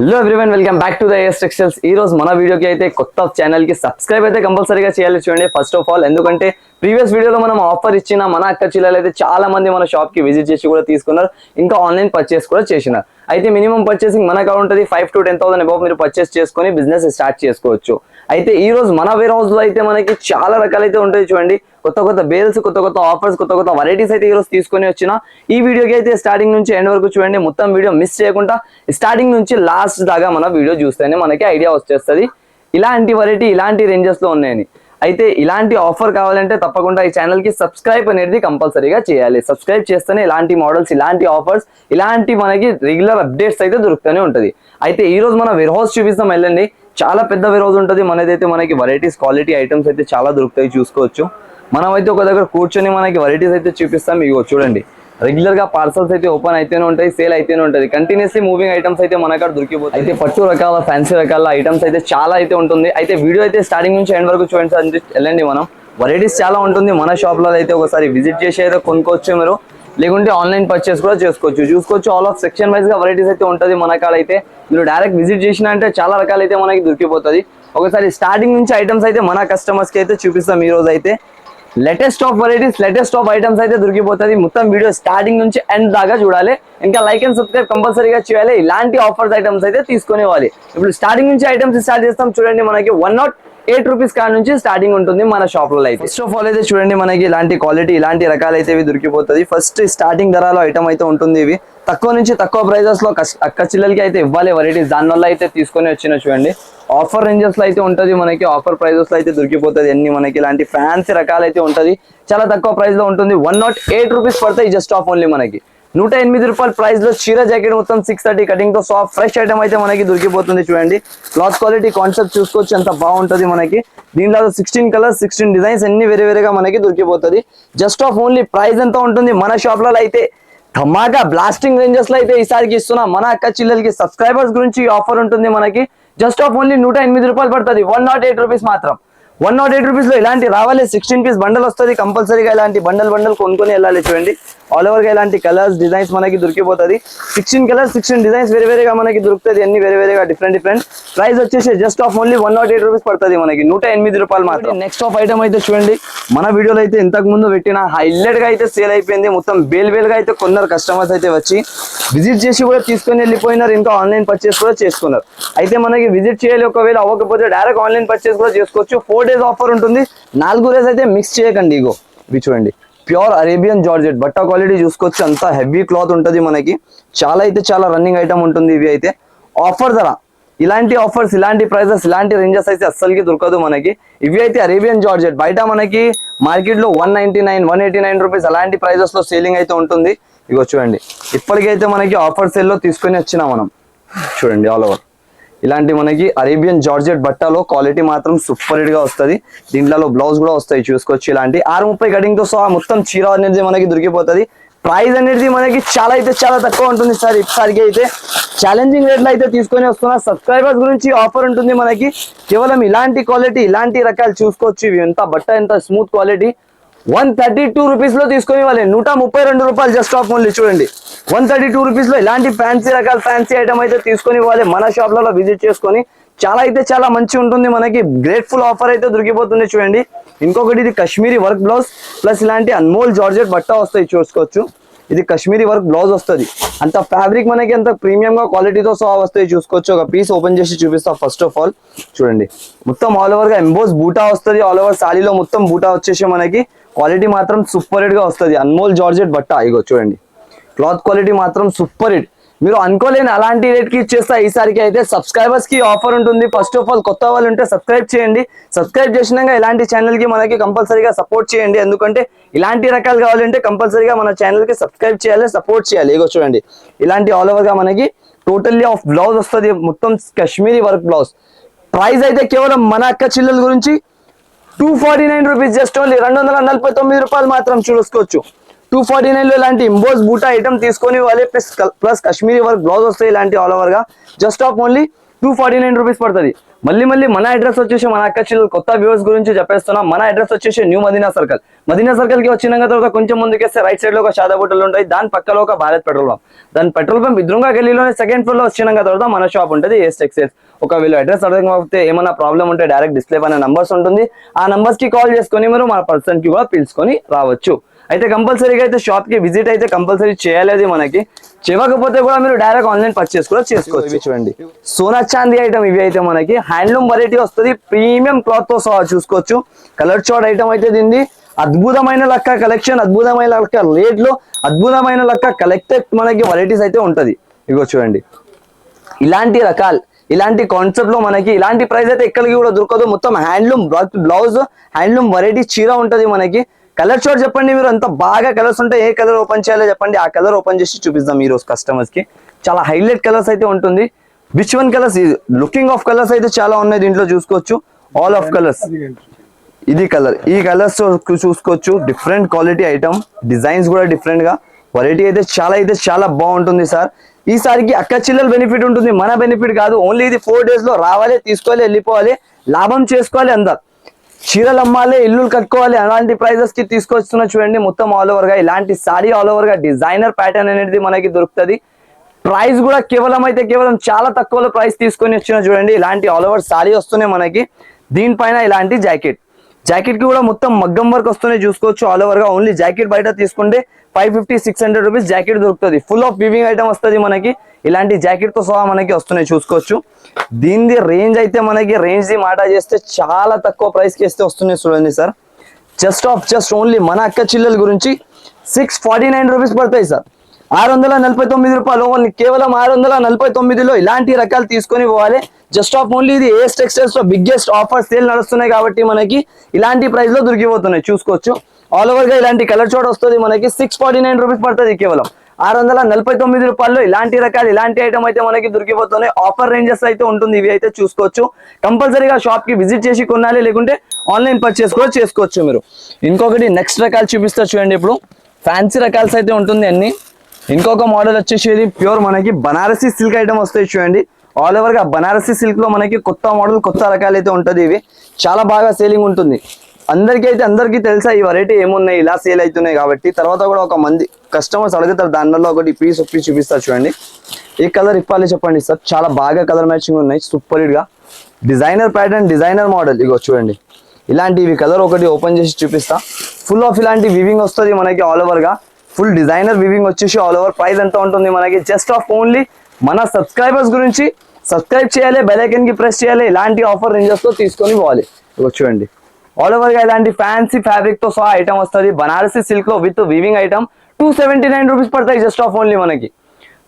Hello everyone welcome back to the Ace yes textiles ఈ రోజు మన వీడియోకి అయితే కొత్త ఛానల్కి సబ్స్క్రైబ్ అయితే కంపల్సరీగా చేయాలి చూడండి. ఫస్ట్ ఆఫ్ ఆల్ ఎందుకంటే ప్రీవియస్ వీడియోలో మనం ఆఫర్ ఇచ్చిన మన అక్క చిల్లలు అయితే చాలా మంది మన షాప్కి విజిట్ చేసి కూడా తీసుకున్నారు. ఇంకా ఆన్లైన్ పర్చేస్ కూడా చేసినారు. అయితే మినిమం పర్చేసింగ్ మన అకౌంట్ ఉంటుంది five to ten thousand above మీరు పర్చేస్ చేసుకొని బిజినెస్ స్టార్ట్ చేసుకోవచ్చు. అయితే ఈ రోజు మన వేర్ హౌస్లో అయితే మనకి చాలా రకాలైతే ఉంటాయి చూడండి. కొత్త కొత్త బేల్స్ కొత్త కొత్త ఆఫర్స్ కొత్త కొత్త వెరైటీస్ అయితే ఈ రోజు తీసుకొని వచ్చిన. ఈ వీడియోకి అయితే స్టార్టింగ్ నుంచి ఎండ్ వరకు చూడండి. మొత్తం వీడియో మిస్ చేయకుండా స్టార్టింగ్ నుంచి లాస్ట్ దాకా మన వీడియో చూస్తేనే మనకి ఐడియా వచ్చేస్తుంది. ఇలాంటి వెరైటీ ఇలాంటి రేంజెస్లో ఉన్నాయని. అయితే ఇలాంటి ఆఫర్ కావాలంటే తప్పకుండా ఈ ఛానల్కి సబ్స్క్రైబ్ అనేది కంపల్సరీగా చేయాలి. సబ్స్క్రైబ్ చేస్తేనే ఇలాంటి మోడల్స్ ఇలాంటి ఆఫర్స్ ఇలాంటి మనకి రెగ్యులర్ అప్డేట్స్ అయితే దొరుకుతూనే ఉంటుంది. అయితే ఈ రోజు మన వెర్ హౌస్ చూపిస్తాం వెళ్ళండి. చాలా పెద్ద వెర్ హౌస్ ఉంటుంది. మనదైతే మనకి వెరైటీస్ క్వాలిటీ ఐటమ్స్ అయితే చాలా దొరుకుతాయి చూసుకోవచ్చు. మనం అయితే ఒక దగ్గర కూర్చొని మనకి వెరైటీస్ అయితే చూపిస్తాం. ఇగో చూడండి. రెగ్యులర్గా పార్సల్స్ అయితే ఓపెన్ అయితేనే ఉంటాయి సేల్ అయితేనే ఉంటుంది కంటిన్యూస్లీ మూవింగ్ ఐటమ్స్ అయితే మన అక్కడ దొరికిపోతాయి. అయితే పట్టు రకాల ఫ్యాన్సీ రకాల ఐటమ్స్ అయితే చాలా అయితే ఉంటుంది. అయితే వీడియో అయితే స్టార్టింగ్ నుంచి ఎండ్ వరకు చూడండి సార్ వెళ్ళండి మనం. వెరైటీస్ చాలా ఉంటుంది. మన షాప్లో అయితే ఒకసారి విజిట్ చేసి అయితే కొనుక్కోవచ్చు మీరు. లేకుంటే ఆన్లైన్ పర్చేస్ కూడా చేసుకోవచ్చు. చూసుకోవచ్చు ఆల్ ఆఫ్ సెక్షన్ వైజ్గా వెరైటీస్ అయితే ఉంటుంది మన కాడ అయితే. మీరు డైరెక్ట్ విజిట్ చేసిన అంటే చాలా రకాలైతే మనకి దొరికిపోతుంది ఒకసారి స్టార్టింగ్ నుంచి ఐటమ్స్ అయితే మన కస్టమర్స్కి అయితే చూపిస్తాం ఈ రోజు అయితే. Latest of varieties latest of items అయితే దొరికిపోతుంది. మొత్తం వీడియో స్టార్టింగ్ నుంచి ఎండ్ దాకా చూడాలి. ఇంకా లైక్ అండ్ సబ్స్క్రైబ్ కంపల్సరీగా చేయాలి. ఇలాంటి ఆఫర్స్ ఐటమ్స్ అయితే తీసుకునేవాలి. ఇప్పుడు స్టార్టింగ్ నుంచి ఐటమ్స్ స్టార్ట్ చేస్తాం. చూడండి మనకి వన్ నాట్ ఎయిట్ రూపీస్ కాడ నుంచి స్టార్టింగ్ ఉంటుంది మన షాప్లో అయితే. ఫస్ట్ ఆఫ్ ఆల్ అయితే చూడండి మనకి ఇలాంటి క్వాలిటీ ఇలాంటి రకాలు అయితే ఇవి దొరికిపోతుంది. ఫస్ట్ స్టార్టింగ్ ధరలో ఐటమ్ అయితే ఉంటుంది ఇవి. తక్కువ నుంచి తక్కువ ప్రైజెస్లో అక్క చిల్లలకి అయితే ఇవ్వాలి వెరైటీస్ దానివల్ల అయితే తీసుకొని వచ్చిన చూడండి. ఆఫర్ రేంజెస్లో అయితే ఉంటది మనకి ఆఫర్ ప్రైజెస్లో అయితే దొరికిపోతుంది. అన్ని మనకి ఇలాంటి ఫ్యాన్సీ రకాలు అయితే ఉంటది. చాలా తక్కువ ప్రైస్లో ఉంటుంది. వన్ నాట్ ఎయిట్ రూపీస్ పడతాయి జస్ట్ ఆఫ్ ఓన్లీ మనకి. నూట ఎనిమిది రూపాయల ప్రైస్లో చీర జాకెట్ మొత్తం సిక్స్ థర్టీ కటింగ్తో సాఫ్ట్ ఫ్రెష్ ఐటమ్ అయితే మనకి దొరికిపోతుంది చూడండి. క్లాత్ క్వాలిటీ కాన్సెప్ట్ చూసుకోవచ్చు ఎంత బాగుంటది మనకి. దీనిలో సిక్స్టీన్ కలర్స్ సిక్స్టీన్ డిజైన్స్ అన్ని వేరే వేరేగా మనకి దొరికిపోతుంది. జస్ట్ ఆఫ్ ఓన్లీ ప్రైస్ ఎంత ఉంటుంది? మన షాప్లలో అయితే ధమాకా బ్లాస్టింగ్ రేంజెస్లో అయితే ఈసారికి ఇస్తున్నాం. మన అక్క చిల్లలకి సబ్స్క్రైబర్స్ గురించి ఆఫర్ ఉంటుంది మనకి. జస్ట్ ఆఫ్ ఓన్లీ నూట ఎనిమిది రూపాయలు పడుతుంది. వన్ నాట్ ఎయిట్ రూపీస్ మాత్రం. వన్ నాట్ ఎయిట్ రూపీస్లో ఇలాంటి రావాలి. సిక్స్టీన్ పీస్ బండల్ వస్తుంది. కంపల్సరీగా ఇలాంటి బండల్ బండల్ కొనుక్కొని వెళ్ళాలి చూడండి. ఆల్ ఓవర్గా ఇలాంటి కలర్స్ డిజైన్స్ మనకి దొరికిపోతుంది. సిక్స్టీన్ కలర్స్ సిక్స్టీన్ డిజైన్స్ వేరే వేరేగా మనకి దొరుకుతుంది. అన్ని వేరే వేరేగా డిఫరెంట్ డిఫరెంట్ ప్రైస్ వచ్చేసి just of only one nought eight rupees పడుతుంది మనకి. నూట ఎనిమిది రూపాయలు మాత్రం. నెక్స్ట్ ఆఫ్ ఐటమ్ అయితే చూడండి. మన వీడియోలో అయితే ఇంతకు ముందు పెట్టిన హైలైట్గా అయితే సేల్ అయిపోయింది. మొత్తం బేల్ బేల్గా అయితే కొన్నారు కస్టమర్స్ అయితే వచ్చి విజిట్ చేసి కూడా తీసుకొని వెళ్ళిపోయినారు. ఇంకా ఆన్లైన్ పర్చేస్ కూడా చేసుకున్నారు. అయితే మనకి విజిట్ చేయాలి ఒకవేళ అవ్వకపోతే డైరెక్ట్ ఆన్లైన్ పర్చేస్ కూడా చేసుకోవచ్చు. ఫోర్ డేస్ ఆఫర్ ఉంటుంది. నాలుగు డేస్ అయితే మిక్స్ చేయకండి ఇగో. ఇవి చూడండి. ప్యూర్ అరేబియన్ జార్జెట్ బట్ట క్వాలిటీ చూసుకోవచ్చు. అంత హెవీ క్లాత్ ఉంటుంది మనకి. చాలా అయితే చాలా రన్నింగ్ ఐటమ్ ఉంటుంది ఇవి అయితే. ఆఫర్ ధర. ఇలాంటి ఆఫర్స్ ఇలాంటి ప్రైజెస్ ఇలాంటి రేంజెస్ అయితే అస్సలకి దొరకదు మనకి. ఇవి అయితే అరేబియన్ జార్జెట్ బయట మనకి మార్కెట్లో one ninety nine one eighty nine rupees అలాంటి ప్రైజెస్లో సేలింగ్ అయితే ఉంటుంది. ఇగో చూడండి. ఇప్పటికైతే మనకి ఆఫర్ సేల్లో తీసుకొని వచ్చినా మనం. చూడండి ఆల్ ఓవర్ ఇలాంటి మనకి అరేబియన్ జార్జెట్ బట్టలో క్వాలిటీ మాత్రం సూపర్గా వస్తుంది. దీంట్లో బ్లౌజ్ కూడా వస్తాయి చూసుకోవచ్చు ఇలాంటి. ఆరు ముప్పై కటింగ్తో సహా మొత్తం చీర అనేది మనకి దొరికిపోతుంది. ప్రైస్ అనేది మనకి చాలా అయితే చాలా తక్కువ ఉంటుంది సార్ ఇప్పటికి అయితే. ఛాలెంజింగ్ రేట్లో అయితే తీసుకొని వస్తున్నా సబ్స్క్రైబర్స్ గురించి ఆఫర్ ఉంటుంది మనకి. కేవలం ఇలాంటి క్వాలిటీ ఇలాంటి రకాలు చూసుకోవచ్చు. ఇవి ఎంత బట్ట ఎంత smooth quality. One thirty two రూపీస్లో తీసుకొని వాళ్ళే నూట ముప్పై రెండు రూపాయలు జస్ట్ ఆఫ్ ఓన్లీ చూడండి. వన్ థర్టీ టూ రూపీస్లో ఇలాంటి ఫ్యాన్సీ రకాల ఫ్యాన్సీ ఐటమ్ అయితే తీసుకొని వాళ్ళే మన షాప్లలో విజిట్ చేసుకొని చాలా అయితే చాలా మంచి ఉంటుంది మనకి. గ్రేట్ఫుల్ ఆఫర్ అయితే దొరికిపోతుంది చూడండి. ఇంకొకటి ఇది కశ్మీరీ వర్క్ బ్లౌజ్ ప్లస్ ఇలాంటి అన్మోల్ జార్జెట్ బట్ట వస్తాయి చూసుకోవచ్చు. ఇది కశ్మీరీ వర్క్ బ్లౌజ్ వస్తుంది. అంత ఫ్యాబ్రిక్ మనకి అంత ప్రీమియం గా క్వాలిటీతో సహా వస్తాయి చూసుకోవచ్చు. ఒక పీస్ ఓపెన్ చేసి చూపిస్తా ఫస్ట్ ఆఫ్ ఆల్ చూడండి. మొత్తం ఆల్ ఓవర్గా ఎంబోస్ బూటా వస్తుంది. ఆల్ ఓవర్ శాలీలో మొత్తం బూటా వచ్చేసి మనకి క్వాలిటీ మాత్రం సూపర్ హిట్గా వస్తుంది. అన్మోల్ జార్జెట్ బట్ట. ఇగో చూడండి. క్లాత్ క్వాలిటీ మాత్రం సూపర్ హిట్. మీరు అనుకోలేని అలాంటి రేట్కి ఇచ్చేస్తా. ఈసారికి అయితే సబ్స్క్రైబర్స్కి ఆఫర్ ఉంటుంది. ఫస్ట్ ఆఫ్ ఆల్ కొత్త వాళ్ళు ఉంటే సబ్స్క్రైబ్ చేయండి. సబ్స్క్రైబ్ చేసినాక ఇలాంటి ఛానల్కి మనకి కంపల్సరీగా సపోర్ట్ చేయండి. ఎందుకంటే ఇలాంటి రకాలు కావాలంటే కంపల్సరీగా మన ఛానల్కి సబ్స్క్రైబ్ చేయాలి సపోర్ట్ చేయాలి. ఇగో చూడండి. ఇలాంటి ఆల్ ఓవర్గా మనకి టోటల్లీ ఆఫ్ బ్లౌజ్ వస్తుంది. మొత్తం కాశ్మీరీ వర్క్ బ్లౌజ్ ప్రైస్ అయితే కేవలం మన అక్క చిల్లల గురించి two forty nine rupees just only రెండు వందల నలభై తొమ్మిది రూపాయలు మాత్రం చూసుకోవచ్చు. టూ ఫార్టీ నైన్లో ఇలాంటి ఇంబోస్ బూటా ఐటమ్ తీసుకొని వాళ్ళే plus plus Kashmiri work blouse వస్తాయి ఇలాంటి ఆల్ ఓవర్గా. Just of only two forty nine rupees పడుతుంది. మళ్ళీ మళ్ళీ మన అడ్రస్ వచ్చేసి మన అక్క కొత్త వ్యూవర్స్ గురించి చెప్పేస్తున్నాం. మన అడ్రస్ వచ్చేసి న్యూ మదీనా సర్కిల్ మదీనా సర్కిల్కి వచ్చిన తర్వాత కొంచెం ముందుకేస్తే రైట్ సైడ్లో ఒక షాదా బుట్టలు ఉంటాయి. దాని పక్కలో ఒక భారత్ పెట్రోల్ పంప్. దాని పెట్రోల్ పంప్ ఇద్దరుగా గల్లీలోనే సెకండ్ ఫ్లోర్లో వచ్చిన తర్వాత మన షాప్ ఉంటుంది. ఏస్ ఒక వీళ్ళు అడ్రస్ అర్థం కాకపోతే ఏమైనా ప్రాబ్లం ఉంటే డైరెక్ట్ డిస్ప్లే పైన నంబర్స్ ఉంటుంది. ఆ నంబర్స్కి కాల్ చేసుకొని మీరు మా పర్సన్కి కూడా పిలుచుకొని రావచ్చు. అయితే కంపల్సరీగా అయితే షాప్కి విజిట్ అయితే కంపల్సరీ చేయాలి మనకి. చేయకపోతే కూడా మీరు డైరెక్ట్ ఆన్లైన్ పర్చేస్ కూడా చేసుకోవచ్చు. చూడండి. సోనా చాందీ ఐటమ్ ఇవి అయితే మనకి. హ్యాండ్లూమ్ వెరైటీ వస్తుంది. ప్రీమియం క్లాత్తో సహా చూసుకోవచ్చు. కలర్ చాట్ ఐటమ్ అయితే దీన్ని అద్భుతమైన లక్క కలెక్షన్ అద్భుతమైన లక్క రేట్లో అద్భుతమైన లక్క కలెక్టెడ్ మనకి వెరైటీస్ అయితే ఉంటది. ఇగో చూడండి. ఇలాంటి రకాలు ఇలాంటి కాన్సెప్ట్లో మనకి ఇలాంటి ప్రైస్ అయితే ఎక్కడికి కూడా దొరకదు. మొత్తం హ్యాండ్లూమ్ బ్లౌజ్ హ్యాండ్లూమ్ వెరైటీ చీర ఉంటది మనకి. కలర్ షోట్ చెప్పండి మీరు. అంత బాగా కలర్స్ ఉంటాయి. ఏ కలర్ ఓపెన్ చేయాలో చెప్పండి. ఆ కలర్ ఓపెన్ చేసి చూపిస్తాం ఈ రోజు కస్టమర్స్కి. చాలా హైలైట్ కలర్స్ అయితే ఉంటుంది. Which one colours looking of colours అయితే చాలా ఉన్నాయి దీంట్లో చూసుకోవచ్చు. ఆల్ ఆఫ్ కలర్స్ ఇది కలర్ ఈ కలర్స్ చూసుకోవచ్చు. డిఫరెంట్ క్వాలిటీ ఐటమ్ డిజైన్స్ కూడా డిఫరెంట్గా. వెరైటీ అయితే చాలా అయితే చాలా బాగుంటుంది సార్ ఈసారికి అక్క చిల్లల బెనిఫిట్ ఉంటుంది. మన బెనిఫిట్ కాదు. ఓన్లీ ఇది ఫోర్ డేస్లో రావాలి తీసుకోవాలి వెళ్ళిపోవాలి. లాభం చేసుకోవాలి అందరు. చీరలు అమ్మాలి ఇల్లులు కట్టుకోవాలి అలాంటి ప్రైజెస్కి తీసుకొస్తున్నా చూడండి మొత్తం ఆల్ ఓవర్గా. ఇలాంటి సారీ ఆల్ ఓవర్గా డిజైనర్ ప్యాటర్న్ అనేది మనకి దొరుకుతుంది. ప్రైస్ కూడా కేవలం అయితే కేవలం చాలా తక్కువలో ప్రైస్ తీసుకొని వచ్చిన చూడండి ఇలాంటి ఆల్ ఓవర్ సారీ వస్తున్నాయి మనకి. దీనిపైన ఇలాంటి జాకెట్ జాకెట్కి కూడా మొత్తం మగ్గం వర్క్ వస్తున్నాయి చూసుకోవచ్చు ఆల్ ఓవర్గా. ఓన్లీ జాకెట్ బయట తీసుకుంటే five fifty six hundred rupees jacket దొరుకుతుంది. ఫుల్ ఆఫ్ వివింగ్ ఐటమ్ వస్తుంది మనకి. ఇలాంటి జాకెట్తో సహా మనకి వస్తున్నాయి చూసుకోవచ్చు. దీనిది రేంజ్ అయితే మనకి రేంజ్ ది మాట చేస్తే చాలా తక్కువ ప్రైస్కి ఇస్తే వస్తున్నాయి చూడండి sir. Just of just only మన అక్క చిల్లల గురించి సిక్స్ ఫార్టీ నైన్ రూపీస్ పడతాయి సార్. ఆరు వందల నలభై తొమ్మిది రూపాయలు ఓన్లీ కేవలం ఆరు వందల నలభై తొమ్మిదిలో ఇలాంటి రకాలు తీసుకొని పోవాలి. జస్ట్ ఆఫ్ ఓన్లీ ఇది ఏస్ టెక్స్టైల్స్లో బిగ్గెస్ట్ ఆఫర్ సేల్ నడుస్తున్నాయి కాబట్టి మనకి ఇలాంటి ప్రైస్లో దొరికిపోతున్నాయి చూసుకోవచ్చు. ఆల్ ఓవర్గా ఇలాంటి కలర్ చోట్ వస్తుంది మనకి సిక్స్ ఫార్టీ నైన్ రూపీస్ పడుతుంది కేవలం. ఆరు వందల నలభై తొమ్మిది రూపాయల్లో ఇలాంటి రకాలు ఇలాంటి ఐటమ్ అయితే మనకి దొరికిపోతున్నాయి. ఆఫర్ రేంజెస్ అయితే ఉంటుంది ఇవి అయితే చూసుకోవచ్చు. కంపల్సరీగా షాప్కి విజిట్ చేసి కొనాలి లేకుంటే ఆన్లైన్ పర్చేస్ కూడా చేసుకోవచ్చు మీరు. ఇంకొకటి నెక్స్ట్ రకాలు చూపిస్తా చూడండి ఇప్పుడు. ఫ్యాన్సీ రకాల్స్ అయితే ఉంటుంది అన్ని. ఇంకొక మోడల్ వచ్చేసి ఇది. ప్యూర్ మనకి బనారసి సిల్క్ ఐటమ్ వస్తాయి చూడండి. ఆల్ ఓవర్గా బనారసి సిల్క్లో మనకి కొత్త మోడల్ కొత్త రకాలు అయితే ఉంటుంది ఇవి. చాలా బాగా సేలింగ్ ఉంటుంది. అందరికీ అయితే అందరికీ తెలుసా ఈ వెరైటీ ఏమున్నాయి ఇలా సేల్ అవుతున్నాయి కాబట్టి. తర్వాత కూడా ఒక మంది కస్టమర్స్ అడుగుతారు దానిలో ఒకటి పీస్ ఒప్పి చూపిస్తారు చూడండి. ఏ కలర్ ఇప్పాలి చెప్పండి సార్. చాలా బాగా కలర్ మ్యాచింగ్ ఉన్నాయి సూపర్గా. డిజైనర్ ప్యాటర్న్ డిజైనర్ మోడల్ ఇగో చూడండి. ఇలాంటివి కలర్ ఒకటి ఓపెన్ చేసి చూపిస్తా. ఫుల్ ఆఫ్ ఇలాంటి వివింగ్ వస్తుంది మనకి ఆల్ ఓవర్గా. ఫుల్ డిజైనర్ వివింగ్ వచ్చేసి ఆల్ ఓవర్ ప్రైస్ ఎంత ఉంటుంది మనకి? జస్ట్ ఆఫ్ ఓన్లీ మన సబ్స్క్రైబర్స్ గురించి సబ్స్క్రైబ్ చేయాలి బెల్ ఐకన్కి ప్రెస్ చేయాలి ఇలాంటి ఆఫర్ రేంజెస్తో తీసుకొని పోవాలి. ఇగో చూడండి. ఆల్ ఓవర్గా ఇలాంటి ఫ్యాన్సీ ఫ్యాబ్రిక్తో సహా ఐటమ్ వస్తుంది. బనారసి సిల్క్లో with weaving item two seventy nine rupees పడతాయి జస్ట్ ఆఫ్ ఓన్లీ మనకి.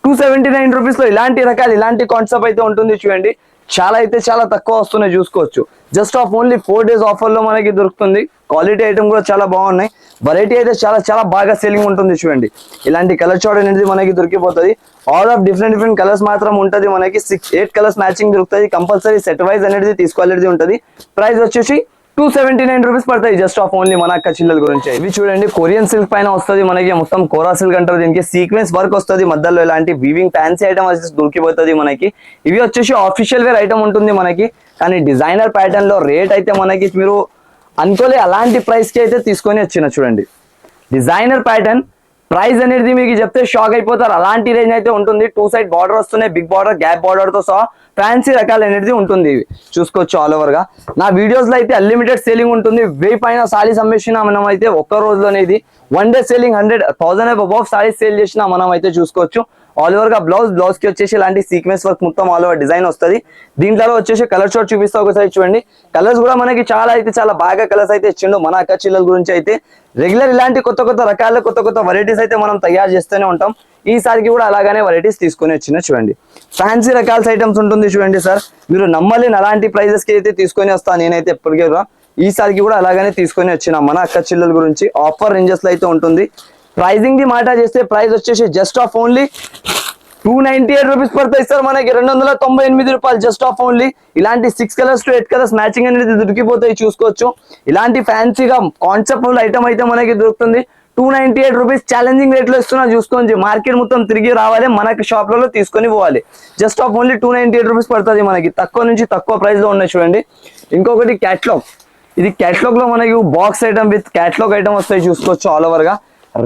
టూ సెవెంటీ నైన్ రూపీస్లో ఇలాంటి రకాలు ఇలాంటి కాన్సెప్ట్ అయితే ఉంటుంది చూడండి. చాలా అయితే చాలా తక్కువ వస్తున్నాయి చూసుకోవచ్చు. Just of only four days ఆఫర్లో మనకి దొరుకుతుంది. క్వాలిటీ ఐటమ్ కూడా చాలా బాగున్నాయి. వెరైటీ అయితే చాలా చాలా బాగా సేలింగ్ ఉంటుంది చూడండి. ఇలాంటి కలర్ చార్ట్ అనేది మనకి దొరికిపోతుంది. All of different different colours మాత్రం ఉంటుంది మనకి. సిక్స్ ఎయిట్ కలర్స్ మ్యాచింగ్ దొరుకుతుంది కంపల్సరీ సెట్ వైజ్ అనేది తీసుకోవాలనేది ఉంటుంది. ప్రైస్ వచ్చేసి టూ సెవెంటీ నైన్ రూపీస్ పడతాయి. జస్ట్ ఆఫ్ ఓన్లీ మన అక్క చిల్లల గురించి. ఇవి చూడండి కొరియన్ సిల్క్ పైన వస్తుంది మనకి. మొత్తం కోరా సిల్క్ అంటారు దీనికి. సీక్వెన్స్ వర్క్ వస్తుంది. మధ్యలో ఇలాంటి వీవింగ్ ఫ్యాన్సీ ఐటమ్ వచ్చేసి దొరికిపోతుంది మనకి. ఇవి వచ్చేసి ఆఫీషియల్ వేర్ ఐటమ్ ఉంటుంది మనకి. కానీ డిజైనర్ ప్యాటర్న్లో రేట్ అయితే మనకి మీరు అనుకోలే అలాంటి ప్రైస్కి అయితే తీసుకొని వచ్చిన చూడండి. డిజైనర్ ప్యాటర్న్ ప్రైస్ అనేది మీకు చెప్తే షాక్ అయిపోతారు. అలాంటి రేంజ్ అయితే ఉంటుంది. టూ సైడ్ బార్డర్ వస్తున్నాయి. బిగ్ బార్డర్ గ్యాప్ బార్డర్తో సహా ఫ్యాన్సీ రకాలు అనేది ఉంటుంది ఇవి. చూసుకోవచ్చు ఆల్ ఓవర్గా. నా వీడియోస్లో అయితే అన్లిమిటెడ్ సేలింగ్ ఉంటుంది. వెయ్యి పైన సారీస్ అమ్మేసిన మనం అయితే ఒక్క రోజులోనే ఇది one day selling hundred thousand above saris sale చేసిన మనం అయితే చూసుకోవచ్చు. ఆల్ ఓవర్గా బ్లౌజ్ బ్లౌజ్కి వచ్చేసి ఇలాంటి సీక్వెన్స్ వర్క్ మొత్తం ఆల్ ఓవర్ డిజైన్ వస్తుంది. దీంట్లో వచ్చేసి కలర్ షార్ట్ చూపిస్తా ఒకసారి చూడండి. కలర్స్ కూడా మనకి చాలా అయితే చాలా బాగా కలర్స్ అయితే ఇచ్చిండు. మన అక్క చిల్లల గురించి అయితే రెగ్యులర్ ఇలాంటి కొత్త కొత్త రకాల కొత్త కొత్త వెరైటీస్ అయితే మనం తయారు చేస్తూనే ఉంటాం. ఈసారికి కూడా అలాగానే వెరైటీస్ తీసుకొని వచ్చిన చూడండి. ఫ్యాన్సీ రకాల ఐటమ్స్ ఉంటుంది చూడండి సార్ మీరు నమ్మలేని అలాంటి ప్రైజెస్కి అయితే తీసుకొని వస్తాను నేనైతే ఎప్పటికీ ఈసారికి కూడా అలాగనే తీసుకొని వచ్చిన మన అక్క చిల్లల గురించి ఆఫర్ రేంజెస్లో అయితే ఉంటుంది. ప్రైజింగ్ ది మాట చేస్తే ప్రైస్ వచ్చేసి just of only two ninety eight rupees పడతాయి సార్ మనకి రెండు వందల తొంభై ఎనిమిది రూపాయలు జస్ట్ ఆఫ్ ఓన్లీ ఇలాంటి six colours to eight colours matching అనేది దొరికిపోతాయి చూసుకోవచ్చు. ఇలాంటి ఫ్యాన్సీగా కాన్సెప్ట్ ఐటమ్ అయితే మనకి దొరుకుతుంది. Two ninety eight rupees challenging రేట్లో ఇస్తున్నా చూసుకోండి. మార్కెట్ మొత్తం తిరిగి రావాలి. మనకి షాప్లలో తీసుకొని పోవాలి. Just of only two ninety eight rupees పడుతుంది మనకి. తక్కువ నుంచి తక్కువ ప్రైస్లో ఉన్నాయి చూడండి. ఇంకొకటి క్యాట్లాగ్ ఇది క్యాట్లాగ్లో మనకి box item with catalogue item వస్తాయి చూసుకోవచ్చు ఆల్ ఓవర్గా.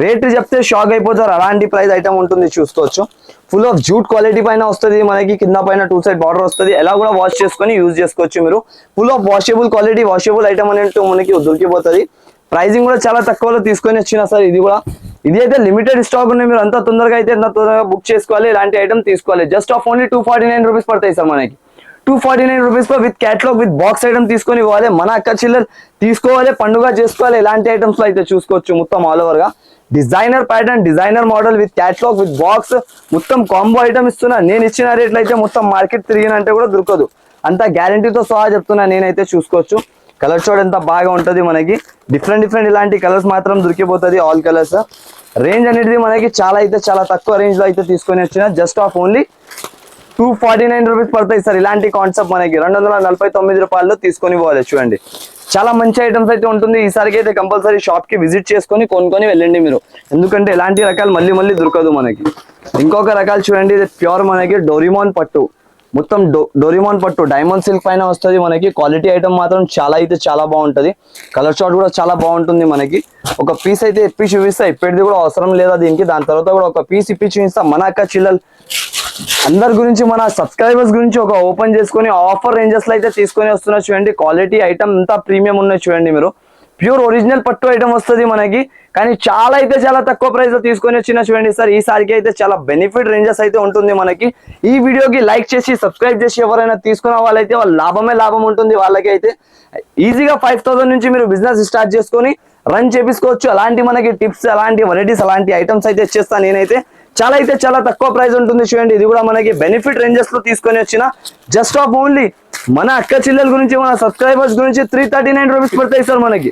రేట్ చెప్తే షాక్ అయిపోతారు. అలాంటి ప్రైస్ ఐటమ్ ఉంటుంది చూసుకోవచ్చు. ఫుల్ ఆఫ్ జూట్ క్వాలిటీ పైన వస్తుంది. మనకి కింద పైన టూ సైడ్ బార్డర్ వస్తుంది. ఎలా కూడా వాష్ చేసుకొని యూజ్ చేసుకోవచ్చు మీరు. Full of washable quality washable item అనేట్టు మనకి దొరికిపోతుంది. ప్రైజింగ్ కూడా చాలా తక్కువలో తీసుకొని వచ్చిన సార్ ఇది కూడా. ఇది అయితే లిమిటెడ్ స్టాక్ ఉన్నాయి. మీరు అంత తొందరగా అయితే ఎంత తొందరగా బుక్ చేసుకోవాలి. ఇలాంటి ఐటమ్ తీసుకోవాలి. Just of only two forty nine rupees పడతాయి సార్ మనకి. టూ ఫార్టీ నైన్ రూపీస్లో with catalogue with box item తీసుకొని పోవాలి. మన అక్క చిల్లర్ తీసుకోవాలి పండుగ చేసుకోవాలి ఎలాంటి ఐటమ్స్లో అయితే చూసుకోవచ్చు మొత్తం ఆల్ ఓవర్గా. Designer pattern designer model with catalogue with box మొత్తం కాంబో ఐటమ్ ఇస్తున్నా. నేను ఇచ్చిన రేట్లు అయితే మొత్తం మార్కెట్ తిరిగినంటే కూడా దొరకదు. అంత గ్యారంటీతో సహా చెప్తున్నా నేనైతే చూసుకోవచ్చు. కలర్ షోడ్ ఎంత బాగా ఉంటుంది మనకి. డిఫరెంట్ డిఫరెంట్ ఇలాంటి కలర్స్ మాత్రం దొరికిపోతుంది ఆల్ కలర్స్ రేంజ్ అనేది మనకి చాలా అయితే చాలా తక్కువ రేంజ్లో అయితే తీసుకొని వచ్చిన. Just of only two forty nine rupees పడతాయి సార్. ఇలాంటి కాన్సెప్ట్ మనకి రెండు వందల నలభై తొమ్మిది రూపాయల్లో తీసుకొని పోవాలి. చూడండి. చాలా మంచి ఐటమ్స్ అయితే ఉంటుంది. ఈసారికి అయితే కంపల్సరీ షాప్కి విజిట్ చేసుకొని కొనుక్కొని వెళ్ళండి మీరు. ఎందుకంటే ఇలాంటి రకాలు మళ్ళీ మళ్ళీ దొరకదు మనకి. ఇంకొక రకాలు చూడండి. ఇది ప్యూర్ మనకి డోరిమాన్ పట్టు. మొత్తం డో డోరిమాన్ పట్టు. డైమండ్ సిల్క్ పైన వస్తుంది మనకి. క్వాలిటీ ఐటమ్ మాత్రం చాలా అయితే చాలా బాగుంటుంది. కలర్ షాట్ కూడా చాలా బాగుంటుంది మనకి. ఒక పీస్ అయితే ఇప్పి చూపిస్తా. ఇప్పటిది కూడా అవసరం లేదా దీనికి? దాని తర్వాత కూడా ఒక పీస్ ఇప్పి చూపిస్తా. మన అక్క చిల్లలు అందరి గురించి మన సబ్స్క్రైబర్స్ గురించి ఒక ఓపెన్ చేసుకొని ఆఫర్ రేంజెస్లో అయితే తీసుకొని వస్తున్నా చూడండి. క్వాలిటీ ఐటమ్ అంతా ప్రీమియం ఉన్నాయి చూడండి మీరు. ప్యూర్ ఒరిజినల్ పట్టు ఐటమ్ వస్తుంది మనకి. కానీ చాలా అయితే చాలా తక్కువ ప్రైస్లో తీసుకొని వచ్చిన చూడండి సార్. ఈసారికి అయితే చాలా బెనిఫిట్ రేంజెస్ అయితే ఉంటుంది మనకి. ఈ వీడియోకి లైక్ చేసి సబ్స్క్రైబ్ చేసి ఎవరైనా తీసుకున్న వాళ్ళైతే వాళ్ళ లాభమే లాభం ఉంటుంది వాళ్ళకి అయితే. ఈజీగా ఫైవ్ థౌసండ్ నుంచి మీరు బిజినెస్ స్టార్ట్ చేసుకొని రన్ చేపించుకోవచ్చు. అలాంటి మనకి టిప్స్ అలాంటి వెరైటీస్ అలాంటి ఐటమ్స్ అయితే ఇచ్చేస్తాను నేనైతే. చాలా అయితే చాలా తక్కువ ప్రైస్ ఉంటుంది చూడండి. ఇది కూడా మనకి బెనిఫిట్ రేంజెస్లో తీసుకొని వచ్చిన జస్ట్ ఆఫ్ ఓన్లీ మన అక్క చెల్లెల గురించి మన సబ్స్క్రైబర్స్ గురించి త్రీ థర్టీ నైన్ రూపీస్ పడతాయి సార్ మనకి.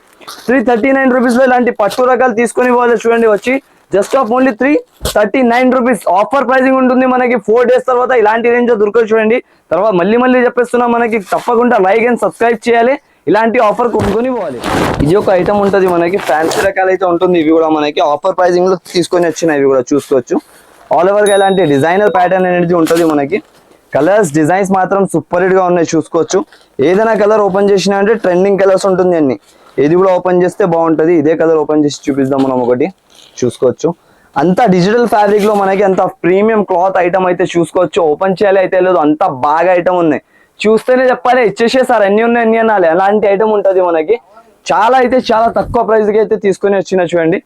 త్రీ థర్టీ నైన్ రూపీస్లో ఇలాంటి పట్టు రకాలు తీసుకొని పోవాలి చూడండి వచ్చి. Just of only three thirty nine rupees offer pricing ఉంటుంది మనకి. ఫోర్ డేస్ తర్వాత ఇలాంటి రేంజ్ దొరకదు చూడండి. తర్వాత మళ్ళీ మళ్ళీ చెప్పేస్తున్నా మనకి తప్పకుండా లైక్ అండ్ సబ్స్క్రైబ్ చేయాలి. ఇలాంటి ఆఫర్ కొనుక్కొని పోవాలి. ఇది ఒక ఐటమ్ ఉంటుంది మనకి ఫ్యాన్సీ రకాలు అయితే ఉంటుంది ఇవి కూడా మనకి. ఆఫర్ ప్రైజింగ్లో తీసుకొని వచ్చిన ఇవి కూడా చూసుకోవచ్చు. ఆల్ ఓవర్గా ఇలాంటి డిజైనర్ ప్యాటర్న్ అనేది ఉంటుంది మనకి. కలర్స్ డిజైన్స్ మాత్రం సూపర్గా ఉన్నాయి చూసుకోవచ్చు. ఏదైనా కలర్ ఓపెన్ చేసినా అంటే ట్రెండింగ్ కలర్స్ ఉంటుంది అన్ని. ఏది కూడా ఓపెన్ చేస్తే బాగుంటుంది. ఇదే కలర్ ఓపెన్ చేసి చూపిద్దాం మనం ఒకటి. చూసుకోవచ్చు. అంత డిజిటల్ ఫ్యాబ్రిక్లో మనకి అంత ప్రీమియం క్లాత్ ఐటమ్ అయితే చూసుకోవచ్చు. ఓపెన్ చేయాలి అయితే లేదు అంత బాగా ఐటమ్ ఉన్నాయి. చూస్తేనే చెప్పాలి ఇచ్చేసేసారు ఎన్ని ఉన్నాయి ఎన్ని అనాలి? అలాంటి ఐటమ్ ఉంటుంది మనకి. చాలా అయితే చాలా తక్కువ ప్రైస్కి అయితే తీసుకొని వచ్చిన చూడండి.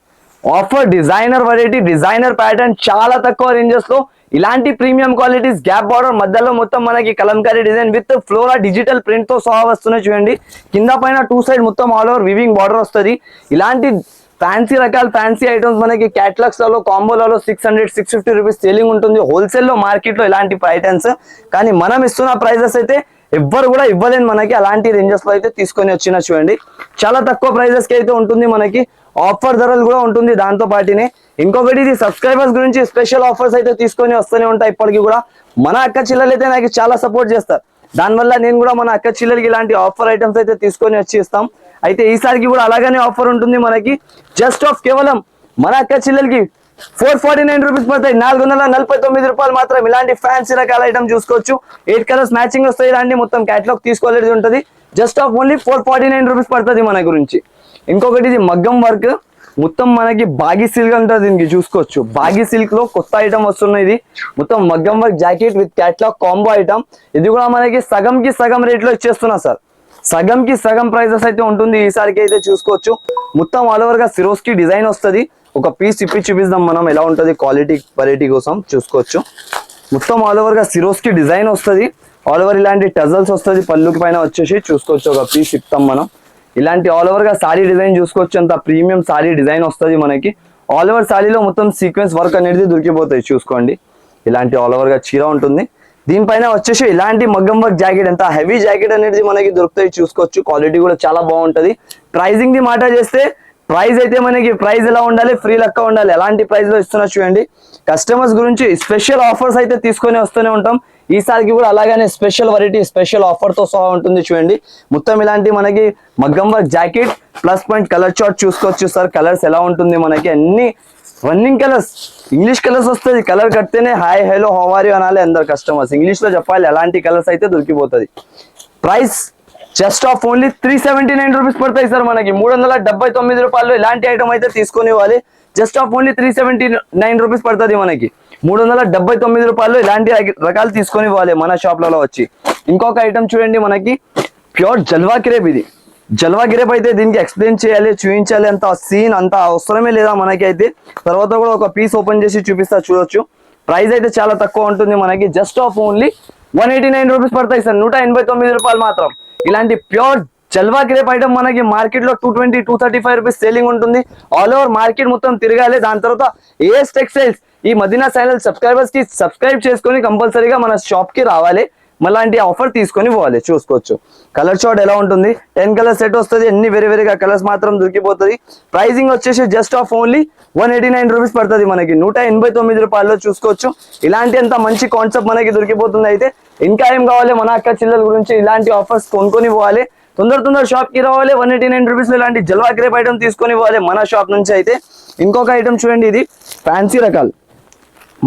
Offer designer variety designer pattern చాలా తక్కువ రేంజెస్లో ఇలాంటి ప్రీమియం క్వాలిటీస్ గ్యాప్ బార్డర్ మధ్యలో మొత్తం మనకి kalamkari design with flora digital ప్రింట్తో సహా వస్తున్నాయి చూడండి. కింద పైన టూ సైడ్ మొత్తం ఆల్ ఓవర్ వివింగ్ బార్డర్ వస్తుంది. ఇలాంటి ఫ్యాన్సీ రకాల ఫ్యాన్సీ ఐటమ్స్ మనకి క్యాటలాగ్స్లలో కాంబోలలో six hundred six fifty rupees selling ఉంటుంది. హోల్సేల్లో మార్కెట్లో ఇలాంటి ఐటమ్స్ కానీ మనం ఇస్తున్న ప్రైజెస్ అయితే ఎవ్వరు కూడా ఇవ్వలేని మనకి అలాంటి రేంజెస్లో అయితే తీసుకొని వచ్చిన చూడండి. చాలా తక్కువ ప్రైజెస్కి అయితే ఉంటుంది మనకి. ఆఫర్ ధరలు కూడా ఉంటుంది దాంతో పాటినే. ఇంకొకటి ఇది సబ్స్క్రైబర్స్ గురించి స్పెషల్ ఆఫర్స్ అయితే తీసుకొని వస్తూనే ఉంటాయి ఇప్పటికి కూడా. మన అక్క చిల్లలు అయితే నాకు చాలా సపోర్ట్ చేస్తారు. దానివల్ల నేను కూడా మన అక్క చిల్లలకి ఇలాంటి ఆఫర్ ఐటమ్స్ అయితే తీసుకొని వచ్చి ఇస్తాం. అయితే ఈసారికి కూడా అలాగనే ఆఫర్ ఉంటుంది మనకి. జస్ట్ ఆఫ్ కేవలం మన అక్క చిల్లలకి ఫోర్ ఫార్టీ నైన్ రూపీస్ పడతాయి. నాలుగు వందల నలభై తొమ్మిది రూపాయలు మాత్రం ఇలాంటి ఫ్యాన్సీ రకాల ఐటమ్ చూసుకోవచ్చు. ఎయిట్ కలర్స్ మ్యాచింగ్ వస్తాయి ఇలాంటి మొత్తం క్యాటలాగ్ తీసుకోలేదు ఉంటుంది. Just of only four forty nine rupees పడుతుంది మన గురించి. ఇంకొకటి ఇది మగ్గం వర్క్ మొత్తం మనకి బాగి సిల్క్ అంటారు దీనికి చూసుకోవచ్చు. బాగి సిల్క్లో కొత్త ఐటమ్ వస్తున్నాయి ఇది. మొత్తం మగ్గం work jacket with catalogue combo item ఇది కూడా మనకి సగం కి సగం రేట్లో ఇచ్చేస్తున్నా సార్. సగం కి సగం ప్రైజెస్ అయితే ఉంటుంది. ఈసారికి అయితే చూసుకోవచ్చు. మొత్తం ఆల్ ఓవర్గా సిరోస్కి డిజైన్ వస్తుంది. ఒక పీస్ ఇప్పి చూపిద్దాం మనం ఎలా ఉంటుంది క్వాలిటీ వెరైటీ కోసం చూసుకోవచ్చు. మొత్తం ఆల్ ఓవర్గా సిరోస్కి డిజైన్ వస్తుంది. ఆల్ ఓవర్ ఇలాంటి టజల్స్ వస్తుంది. పళ్ళుకి పైన వచ్చేసి చూసుకోవచ్చు. ఒక పీస్ ఇప్తాం మనం. ఇలాంటి ఆల్ ఓవర్గా సారీ డిజైన్ చూసుకోవచ్చు. అంత ప్రీమియం సారీ డిజైన్ వస్తుంది మనకి. ఆల్ ఓవర్ సారీలో మొత్తం సీక్వెన్స్ వర్క్ అనేది దొరికిపోతాయి. చూసుకోండి. ఇలాంటి ఆల్ ఓవర్గా చీర ఉంటుంది. దీనిపైన వచ్చేసి ఇలాంటి మగ్గం వర్క్ జాకెట్ ఎంత హెవీ జాకెట్ అనేది మనకి దొరుకుతాయి చూసుకోవచ్చు. క్వాలిటీ కూడా చాలా బాగుంటుంది. ప్రైజింగ్ ది మాట చేస్తే ప్రైస్ అయితే మనకి ప్రైస్ ఎలా ఉండాలి ఫ్రీ లెక్క ఉండాలి ఎలాంటి ప్రైస్లో ఇస్తున్నా చూడండి. కస్టమర్స్ గురించి స్పెషల్ ఆఫర్స్ అయితే తీసుకొని వస్తూనే ఉంటాం. ఈసారికి కూడా అలాగనే స్పెషల్ వెరైటీ స్పెషల్ ఆఫర్తో సహా ఉంటుంది చూడండి. మొత్తం ఇలాంటి మనకి మగ్గం work jacket plus point colour chart చూసుకోవచ్చు సార్ కలర్స్ ఎలా ఉంటుంది మనకి అన్ని రన్నింగ్ కలర్స్ ఇంగ్లీష్ కలర్స్ వస్తుంది. కలర్ కడితేనే హాయ్ హలో హోవారి అనాలి అందరు కస్టమర్స్ ఇంగ్లీష్లో చెప్పాలి ఎలాంటి కలర్స్ అయితే దొరికిపోతుంది. Price just of only three seventy nine rupees పడతాయి సార్ మనకి. మూడు వందల డెబ్బై తొమ్మిది రూపాయలు ఇలాంటి ఐటమ్ అయితే తీసుకొని ఇవ్వాలి just of only three seventy nine rupees పడుతుంది మనకి. మూడు వందల డెబ్బై తొమ్మిది రూపాయలు ఇలాంటి రకాలు తీసుకొని ఇవ్వాలి మన షాప్లలో వచ్చి. ఇంకొక ఐటమ్ చూడండి మనకి. ప్యూర్ జల్వా క్రేప్ ఇది. జల్వా గ్రేప్ అయితే దీనికి ఎక్స్ప్లెయిన్ చేయాలి చూపించాలి అంత సీన్ అంత అవసరమే లేదా మనకి అయితే తర్వాత కూడా ఒక పీస్ ఓపెన్ చేసి చూపిస్తా చూడొచ్చు. ప్రైస్ అయితే చాలా తక్కువ ఉంటుంది మనకి. Just of only one eighty nine rupees పడతాయి సార్. నూట ఎనభై తొమ్మిది రూపాయలు మాత్రం. ఇలాంటి ప్యూర్ జల్వా గ్రేప్ ఐటమ్ మనకి మార్కెట్లో two twenty two thirty five rupees selling ఉంటుంది. ఆల్ ఓవర్ మార్కెట్ మొత్తం తిరగాలి. దాని తర్వాత ఏఎస్ టెక్స్టైల్స్ ఈ మదీనా ఛానల్ సబ్స్క్రైబర్స్కి సబ్స్క్రైబ్ చేసుకొని కంపల్సరీగా మన షాప్కి రావాలి. మళ్ళీ ఆఫర్ తీసుకొని పోవాలి చూసుకోవచ్చు. కలర్ షార్ట్ ఎలా ఉంటుంది? టెన్ కలర్ సెట్ వస్తుంది అన్ని వేరే వేరేగా కలర్స్ మాత్రం దొరికిపోతుంది. ప్రైసింగ్ వచ్చేసి just of only one eighty nine rupees పడుతుంది మనకి. నూట ఎనభై తొమ్మిది రూపాయల్లో చూసుకోవచ్చు. ఇలాంటి అంత మంచి కాన్సెప్ట్ మనకి దొరికిపోతుంది అయితే ఇంకా ఏం కావాలి? మన అక్క చిల్లల గురించి ఇలాంటి ఆఫర్స్ కొనుక్కొని పోవాలి. తొందర తొందర షాప్కి రావాలి. వన్ ఎయిటీ నైన్ రూపీస్ ఇలాంటి జల్వా గ్రేప్ ఐటమ్ తీసుకొని పోవాలి మన షాప్ నుంచి అయితే. ఇంకొక ఐటమ్ చూడండి ఇది. ఫ్యాన్సీ రకాలు.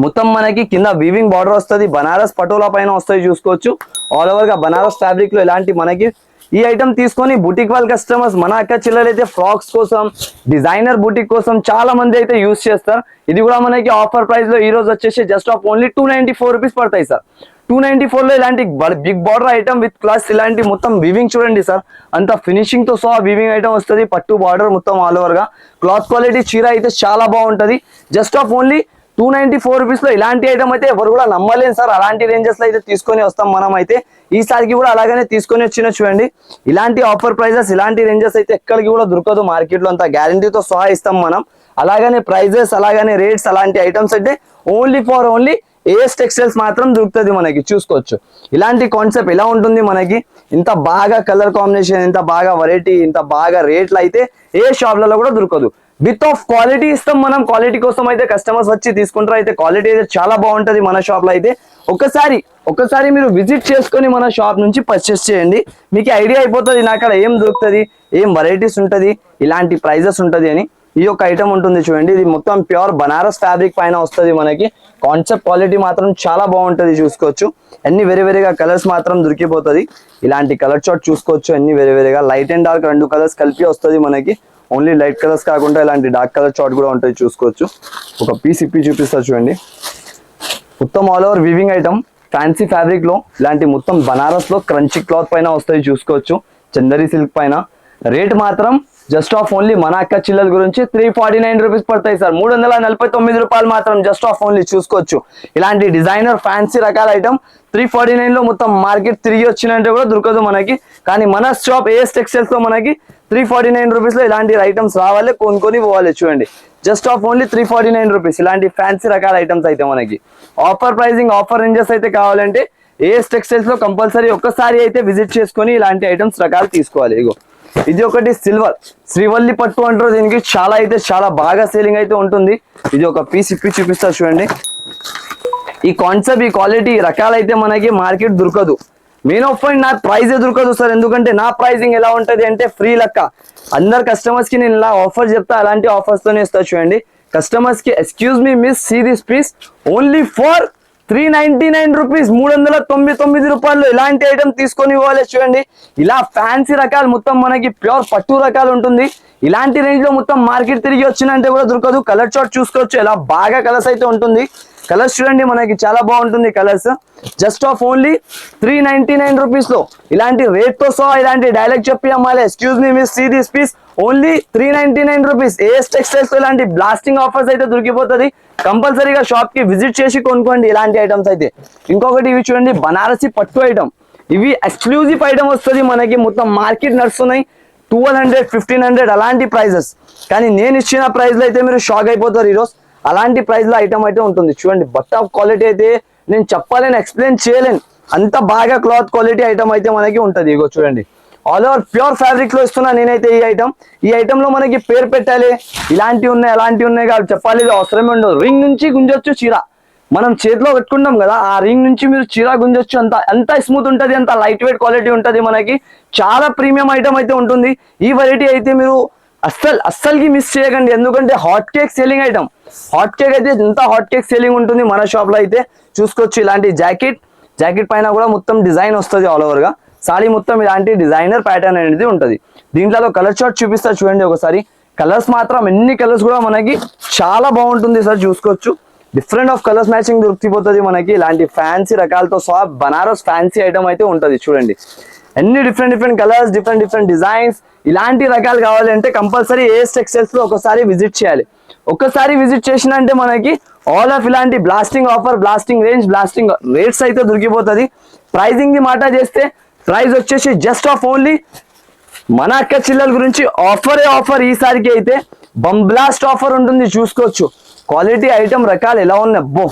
మొత్తం మనకి కింద వీవింగ్ బార్డర్ వస్తుంది బనారస్ పటోలా పైన వస్తాయి చూసుకోవచ్చు. ఆల్ ఓవర్గా బనారస్ ఫ్యాబ్రిక్లో ఇలాంటి మనకి ఈ ఐటమ్ తీసుకొని బుటిక్ వాళ్ళ కస్టమర్స్ మన అక్క చిల్లలు అయితే ఫ్రాక్స్ కోసం డిజైనర్ బుటిక్ కోసం చాలా మంది అయితే యూస్ చేస్తారు. ఇది కూడా మనకి ఆఫర్ ప్రైస్లో ఈ రోజు వచ్చేసి just of only two ninety four rupees పడతాయి సార్. టూ నైన్టీ ఫోర్లో ఇలాంటి big border item with plus ఇలాంటి మొత్తం వివింగ్ చూడండి సార్. అంత ఫినిషింగ్తో సహా వివింగ్ ఐటమ్ వస్తుంది పట్టు బార్డర్ మొత్తం ఆల్ ఓవర్గా. క్లాత్ క్వాలిటీ చీర అయితే చాలా బాగుంటుంది. Just of only two ninety four రూపీస్లో ఇలాంటి ఐటమ్ అయితే ఎవరు కూడా నమ్మలేను సార్. అలాంటి రేంజెస్లో అయితే తీసుకొని వస్తాం మనం అయితే ఈసారికి కూడా అలాగనే తీసుకొని వచ్చిన చూడండి. ఇలాంటి ఆఫర్ ప్రైజెస్ ఇలాంటి రేంజెస్ అయితే ఎక్కడికి కూడా దొరకదు మార్కెట్లో అంతా. అంత గ్యారంటీతో సహా ఇస్తాం మనం. అలాగనే ప్రైజెస్ అలాగనే రేట్స్ అలాంటి ఐటమ్స్ అయితే only for only A S textiles మాత్రం దొరుకుతుంది మనకి. చూసుకోవచ్చు. ఇలాంటి కాన్సెప్ట్ ఎలా ఉంటుంది మనకి? ఇంత బాగా కలర్ కాంబినేషన్ ఇంత బాగా వెరైటీ ఇంత బాగా రేట్లు అయితే ఏ షాప్లలో కూడా దొరకదు. విత్ ఆఫ్ క్వాలిటీ ఇస్తాం మనం క్వాలిటీ కోసం అయితే కస్టమర్స్ వచ్చి తీసుకుంటారు. అయితే క్వాలిటీ అయితే చాలా బాగుంటుంది మన షాప్లో అయితే. ఒకసారి ఒకసారి మీరు విజిట్ చేసుకొని మన షాప్ నుంచి పర్చేస్ చేయండి. మీకు ఐడియా అయిపోతుంది నాకు అక్కడ ఏం దొరుకుతుంది ఏం వెరైటీస్ ఉంటుంది ఇలాంటి ప్రైజెస్ ఉంటుంది అని. ఈ యొక్క ఐటమ్ ఉంటుంది చూడండి. ఇది మొత్తం ప్యూర్ బనారస్ ఫ్యాబ్రిక్ పైన వస్తుంది మనకి. కాన్సెప్ట్ క్వాలిటీ మాత్రం చాలా బాగుంటుంది చూసుకోవచ్చు. అన్ని వేరే వేరేగా కలర్స్ మాత్రం దొరికిపోతుంది. ఇలాంటి కలర్ చార్ట్ చూసుకోవచ్చు. అన్ని వేరే వేరేగా లైట్ అండ్ డార్క్ రెండు కలర్స్ కలిపి వస్తుంది మనకి. ఓన్లీ లైట్ కలర్స్ కాకుండా ఇలాంటి డార్క్ కలర్ చార్ట్ కూడా ఉంటాయి చూసుకోవచ్చు. ఒక పీస్ ఇప్పి చూపిస్తా చూడండి. మొత్తం all over weaving item fancy ఫ్యాబ్రిక్లో ఇలాంటి మొత్తం బనారస్లో క్రంచీ క్లాత్ పైన వస్తాయి చూసుకోవచ్చు. చందరి సిల్క్ పైన. రేట్ మాత్రం జస్ట్ ఆఫ్ ఓన్లీ మన అక్క చిల్లల గురించి త్రీ ఫార్టీ నైన్ రూపీస్ పడతాయి సార్. మూడు వందల నలభై తొమ్మిది రూపాయలు మాత్రం జస్ట్ ఆఫ్ ఓన్లీ చూసుకోవచ్చు. ఇలాంటి డిజైనర్ ఫ్యాన్సీ రకాల ఐటమ్ త్రీ ఫార్టీ నైన్లో మొత్తం మార్కెట్ తిరిగి వచ్చినంటే కూడా దొరకదు మనకి. కానీ మన షాప్ ఏఎస్ టెక్స్టైల్స్లో మనకి త్రీ ఫార్టీ నైన్ రూపీస్లో ఇలాంటి ఐటమ్స్ రావాలి కొనుక్కొని పోవాలి చూడండి. Just of only three forty nine rupees ఇలాంటి ఫ్యాన్సీ రకాల ఐటమ్స్ అయితే మనకి. ఆఫర్ ప్రైసింగ్ ఆఫర్ రేంజెస్ అయితే కావాలంటే ఏఎస్ టెక్స్టైల్స్లో కంపల్సరీ ఒక్కసారి అయితే విజిట్ చేసుకొని ఇలాంటి ఐటమ్స్ రకాలు తీసుకోవాలి. ఇగో. ఇది ఒకటి సిల్వర్. శ్రీవల్లి పట్టు అంటారు దీనికి. చాలా అయితే చాలా బాగా సేలింగ్ అయితే ఉంటుంది. ఇది ఒక పీస్ ఇప్పి చూపిస్తా చూడండి. ఈ కాన్సెప్ట్ ఈ క్వాలిటీ రకాలైతే మనకి మార్కెట్ దొరకదు. మెయిన్ ఆఫ్ పాయింట్ నా ప్రైజే దొరకదు సార్. ఎందుకంటే నా ప్రైజింగ్ ఎలా ఉంటది అంటే ఫ్రీ లెక్క. అందరు కస్టమర్స్కి నేను ఇలా ఆఫర్ చెప్తా అలాంటి ఆఫర్స్తోనే ఇస్తా చూడండి. కస్టమర్స్కి excuse me miss see this piece only for three ninety nine rupees మూడు వందల తొంభై తొమ్మిది రూపాయలు ఇలాంటి ఐటమ్ తీసుకొని ఇవ్వాలి. చూడండి ఇలా ఫ్యాన్సీ రకాలు మొత్తం మనకి ప్యూర్ పట్టు రకాలు ఉంటుంది. ఇలాంటి రేంజ్లో మొత్తం మార్కెట్ తిరిగి వచ్చినంటే కూడా దొరకదు. కలర్ చార్ట్ చూసుకోవచ్చు. ఎలా బాగా కలర్స్ అయితే ఉంటుంది. కలర్స్ చూడండి మనకి చాలా బాగుంటుంది colours just of only three ninety nine రూపీస్లో ఇలాంటి రేట్తో సహా ఇలాంటి డైలాగ్ చెప్పి అమ్మాలి excuse me miss see this piece only three ninety nine rupees A S టెక్స్టైల్స్లో ఇలాంటి బ్లాస్టింగ్ ఆఫర్స్ అయితే దొరికిపోతుంది. కంపల్సరీగా షాప్కి విజిట్ చేసి కొనుక్కోండి ఇలాంటి ఐటమ్స్ అయితే. ఇంకొకటి ఇవి చూడండి బనారసి పట్టు ఐటమ్ ఇవి ఎక్స్క్లూజివ్ ఐటమ్ వస్తుంది మనకి. మొత్తం మార్కెట్ నడుస్తున్నాయి. ట్వెల్వ్ హండ్రెడ్ ఫిఫ్టీన్ హండ్రెడ్ అలాంటి ప్రైజెస్ కానీ నేను ఇచ్చిన ప్రైజ్లో అయితే మీరు షాక్ అయిపోతారు ఈరోజు అలాంటి ప్రైజ్లో ఐటమ్ అయితే ఉంటుంది. చూడండి బట్ ఆఫ్ క్వాలిటీ అయితే నేను చెప్పాలని ఎక్స్ప్లెయిన్ చేయలేను. అంత బాగా క్లాత్ క్వాలిటీ ఐటమ్ అయితే మనకి ఉంటుంది. ఇగో చూడండి. ఆల్ ఓవర్ ప్యూర్ ఫ్యాబ్రిక్లో ఇస్తున్నా నేనైతే ఈ ఐటమ్ ఈ ఐటమ్లో మనకి పేరు పెట్టాలి. ఇలాంటివి ఉన్నాయి అలాంటివి ఉన్నాయి కాదు చెప్పాలి. అవసరమే ఉండదు. రింగ్ నుంచి గుంజొచ్చు చీర. మనం చేతిలో పెట్టుకుంటాం కదా ఆ రింగ్ నుంచి మీరు చీర గుంజొచ్చు. అంత ఎంత స్మూత్ ఉంటుంది అంత లైట్ వెయిట్ క్వాలిటీ ఉంటుంది మనకి. చాలా ప్రీమియం ఐటమ్ అయితే ఉంటుంది. ఈ వెరైటీ అయితే మీరు అస్సలు అస్సలుకి మిస్ చేయకండి. ఎందుకంటే hot cake selling item hot cake అయితే ఎంత హాట్ కేక్ సేలింగ్ ఉంటుంది మన షాప్లో అయితే. చూసుకోవచ్చు ఇలాంటి జాకెట్ జాకెట్ పైన కూడా మొత్తం డిజైన్ వస్తుంది ఆల్ ఓవర్గా. సాడీ మొత్తం ఇలాంటి డిజైనర్ ప్యాటర్న్ అనేది ఉంటుంది. దీంట్లో కలర్ షార్ట్ చూపిస్తా చూడండి ఒకసారి. కలర్స్ మాత్రం ఎన్ని కలర్స్ కూడా మనకి చాలా బాగుంటుంది సార్ చూసుకోవచ్చు. డిఫరెంట్ ఆఫ్ కలర్స్ మ్యాచింగ్ దొరికిపోతుంది మనకి. ఇలాంటి ఫ్యాన్సీ రకాలతో సహా బనారస్ ఫ్యాన్సీ ఐటమ్ అయితే ఉంటుంది. చూడండి. అన్ని different different colours different different designs ఇలాంటి రకాలు కావాలంటే కంపల్సరీ ఏ టెక్స్టైల్స్లో ఒకసారి విజిట్ చేయాలి. ఒక్కసారి విజిట్ చేసిన అంటే మనకి ఆల్ ఆఫ్ ఇలాంటి blasting offer blasting range blasting rates అయితే దొరికిపోతుంది. ప్రైజింగ్ ది మాట చేస్తే ప్రైస్ వచ్చేసి జస్ట్ ఆఫ్ ఓన్లీ మన అక్క చిల్లల గురించి ఆఫరే ఆఫర్ ఈసారికి అయితే బంబ్లాస్ట్ ఆఫర్ ఉంటుంది. చూసుకోవచ్చు. క్వాలిటీ ఐటమ్ రకాలు ఎలా ఉన్నాయి? బో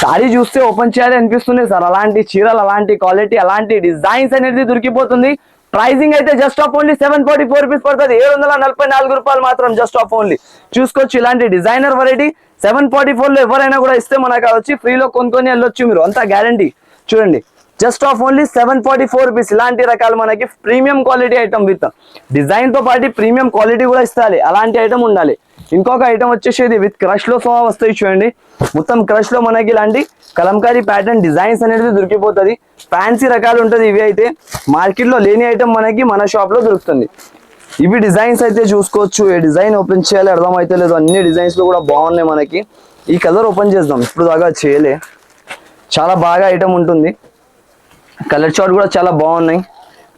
సారీ చూస్తే ఓపెన్ చేయాలి అనిపిస్తుంది సార్. అలాంటి చీరలు అలాంటి క్వాలిటీ అలాంటి డిజైన్స్ అనేది దొరికిపోతుంది. ప్రైజింగ్ అయితే just of only seven forty four rupees పడుతుంది. ఏడు వందల నలభై నాలుగు రూపాయలు మాత్రం జస్ట్ ఆఫ్ ఓన్లీ. చూసుకోవచ్చు ఇలాంటి డిజైనర్ వెరైటీ సెవెన్ ఫార్టీ ఫోర్లో ఎవరైనా కూడా ఇస్తే మనకు వచ్చి ఫ్రీలో కొనుక్కొని వెళ్ళొచ్చు మీరు. అంతా గ్యారంటీ చూడండి just of only seven forty four rupees ఇలాంటి రకాలు మనకి ప్రీమియం క్వాలిటీ ఐటమ్ విత్ డిజైన్తో పాటు ప్రీమియం క్వాలిటీ కూడా ఇస్తాలి. అలాంటి ఐటమ్ ఉండాలి. ఇంకొక ఐటమ్ వచ్చేసి ఇది విత్ క్రష్లో సహా వస్తాయి చూడండి. మొత్తం క్రష్లో మనకి ఇలాంటి కలంకారీ ప్యాటర్న్ డిజైన్స్ అనేది దొరికిపోతుంది ఫ్యాన్సీ రకాలు ఉంటుంది ఇవి అయితే. మార్కెట్లో లేని ఐటమ్ మనకి మన షాప్లో దొరుకుతుంది. ఇవి డిజైన్స్ అయితే చూసుకోవచ్చు. ఏ డిజైన్ ఓపెన్ చేయాలి అర్థమైతే లేదు. అన్ని డిజైన్స్లో కూడా బాగున్నాయి మనకి. ఈ కలర్ ఓపెన్ చేద్దాం. ఇప్పుడు దాకా చేయలే. చాలా బాగా ఐటమ్ ఉంటుంది. కలర్ చార్ట్ కూడా చాలా బాగున్నాయి.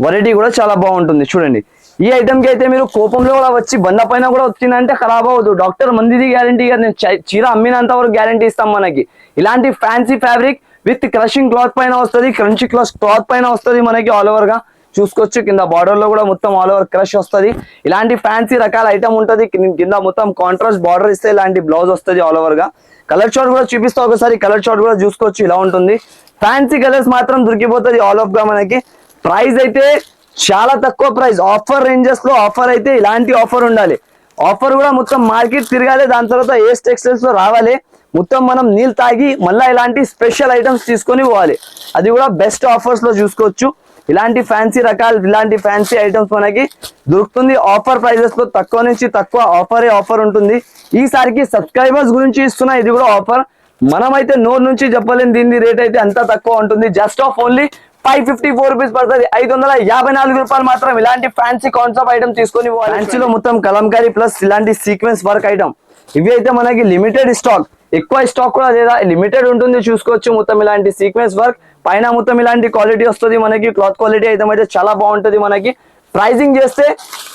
వెరైటీ కూడా చాలా బాగుంటుంది. చూడండి. ఈ ఐటమ్కి అయితే మీరు కోపంలో కూడా వచ్చి బండ పైన కూడా వచ్చిందంటే ఖరాబ్ అవ్వదు. డాక్టర్ మందిది గ్యారంటీ నేను చీర అమ్మినంత వరకు గ్యారంటీ ఇస్తాం మనకి. ఇలాంటి fancy fabric with crushing cloth పైన వస్తుంది క్రంచీ క్లాత్ క్లాత్ పైన వస్తుంది మనకి ఆల్ ఓవర్గా. చూసుకోవచ్చు కింద బార్డర్లో కూడా మొత్తం ఆల్ ఓవర్ క్రష్ వస్తుంది. ఇలాంటి ఫ్యాన్సీ రకాల ఐటమ్ ఉంటుంది కింద- మొత్తం కాంట్రాస్ట్ బార్డర్ ఇస్తే ఇలాంటి బ్లౌజ్ వస్తుంది ఆల్ ఓవర్గా. కలర్ షాట్ కూడా చూపిస్తా ఒకసారి కలర్ షాట్ కూడా చూసుకోవచ్చు ఇలా ఉంటుంది. ఫ్యాన్సీ కలర్స్ మాత్రం దొరికిపోతుంది ఆల్ ఆఫ్గా మనకి. ప్రైస్ అయితే చాలా తక్కువ ప్రైస్. ఆఫర్ రేంజెస్లో ఆఫర్ అయితే ఇలాంటి ఆఫర్ ఉండాలి. ఆఫర్ కూడా మొత్తం మార్కెట్ తిరగాలి దాని తర్వాత ఏస్ టెక్స్టైల్స్లో రావాలి. మొత్తం మనం నీళ్ళు తాగి మళ్ళీ ఇలాంటి స్పెషల్ ఐటమ్స్ తీసుకొని పోవాలి. అది కూడా బెస్ట్ ఆఫర్స్లో చూసుకోవచ్చు. ఇలాంటి ఫ్యాన్సీ రకాలు ఇలాంటి ఫ్యాన్సీ ఐటమ్స్ మనకి దొరుకుతుంది. ఆఫర్ ప్రైజెస్లో తక్కువ నుంచి తక్కువ ఆఫరే ఆఫర్ ఉంటుంది. ఈసారికి సబ్స్క్రైబర్స్ గురించి ఇస్తున్న ఇది కూడా ఆఫర్. మనమైతే నోరు నుంచి చెప్పలేం దీని రేట్ అయితే అంత తక్కువ ఉంటుంది. Just of only five fifty four rupees పడుతుంది. ఐదు వందల యాభై నాలుగు రూపాయలు మాత్రం ఇలాంటి ఫ్యాన్సీ కాన్సెప్ట్ ఐటమ్ తీసుకొని ఫ్యాన్సీలో మొత్తం కలంకారీ ప్లస్ ఇలాంటి సీక్వెన్స్ వర్క్ ఐటమ్ ఇవి అయితే మనకి లిమిటెడ్ స్టాక్ ఎక్కువ స్టాక్ కూడా లేదా లిమిటెడ్ ఉంటుంది చూసుకోవచ్చు మొత్తం ఇలాంటి సీక్వెన్స్ వర్క్ పైన మొత్తం ఇలాంటి క్వాలిటీ వస్తుంది మనకి. క్లాత్ క్వాలిటీ ఐటమ్ అయితే చాలా బాగుంటుంది మనకి. ప్రైజింగ్ చేస్తే